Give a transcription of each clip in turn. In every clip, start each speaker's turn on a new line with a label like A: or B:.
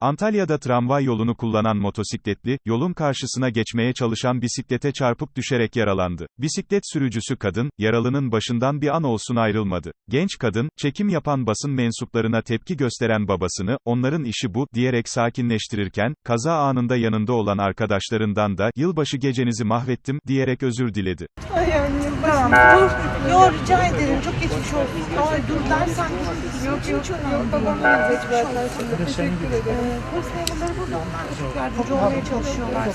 A: Antalya'da tramvay yolunu kullanan motosikletli, yolun karşısına geçmeye çalışan bisiklete çarpıp düşerek yaralandı. Bisiklet sürücüsü kadın, yaralının başından bir an olsun ayrılmadı. Genç kadın, çekim yapan basın mensuplarına tepki gösteren babasını, onların işi bu, diyerek sakinleştirirken, kaza anında yanında olan arkadaşlarından da, yılbaşı gecenizi mahvettim, diyerek özür diledi.
B: Ay annem tamam. Dur. Yo rica ederim. Çok geçmiş olsun. Ay dur dersen. Yok yok yok. Babam da geçmiş olsun. Teşekkür ederim. Polis memurları burada. Onlar çok yardımcı olmaya çalışıyorlar.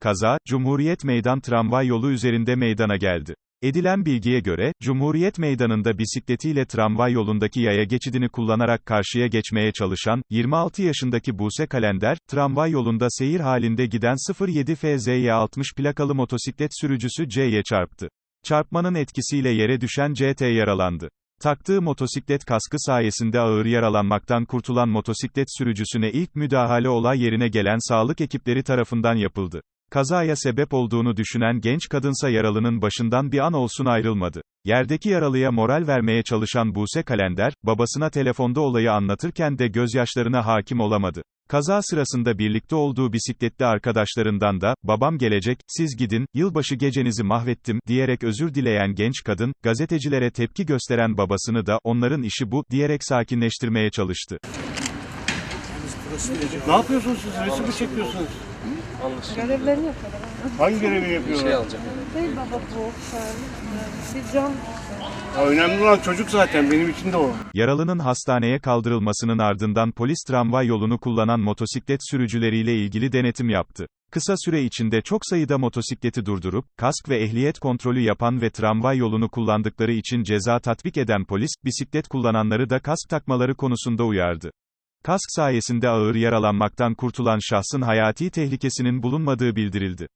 A: Kaza, Cumhuriyet Meydan tramvay yolu üzerinde meydana geldi. Edilen bilgiye göre, Cumhuriyet Meydanı'nda bisikletiyle tramvay yolundaki yaya geçidini kullanarak karşıya geçmeye çalışan, 26 yaşındaki Buse Kalender, tramvay yolunda seyir halinde giden 07 FZY 60 plakalı motosiklet sürücüsü C'ye çarptı. Çarpmanın etkisiyle yere düşen CT yaralandı. Taktığı motosiklet kaskı sayesinde ağır yaralanmaktan kurtulan motosiklet sürücüsüne ilk müdahale olay yerine gelen sağlık ekipleri tarafından yapıldı. Kazaya sebep olduğunu düşünen genç kadınsa yaralının başından bir an olsun ayrılmadı. Yerdeki yaralıya moral vermeye çalışan Buse Kalender, babasına telefonda olayı anlatırken de gözyaşlarına hakim olamadı. Kaza sırasında birlikte olduğu bisikletli arkadaşlarından da, babam gelecek, siz gidin, yılbaşı gecenizi mahvettim, diyerek özür dileyen genç kadın, gazetecilere tepki gösteren babasını da, onların işi bu, diyerek sakinleştirmeye çalıştı.
C: Ne yapıyorsunuz siz? Resim mi çekiyorsunuz?
B: Görevlerini yapıyorlar.
C: Hangi görevi
D: Bir şey
C: yapıyorlar?
D: alacağım.
B: Değil baba bu. Sen, Bir can.
C: Ya önemli olan çocuk zaten benim için de o.
A: Yaralının hastaneye kaldırılmasının ardından polis tramvay yolunu kullanan motosiklet sürücüleriyle ilgili denetim yaptı. Kısa süre içinde çok sayıda motosikleti durdurup, kask ve ehliyet kontrolü yapan ve tramvay yolunu kullandıkları için ceza tatbik eden polis, bisiklet kullananları da kask takmaları konusunda uyardı. Kask sayesinde ağır yaralanmaktan kurtulan şahsın hayati tehlikesinin bulunmadığı bildirildi.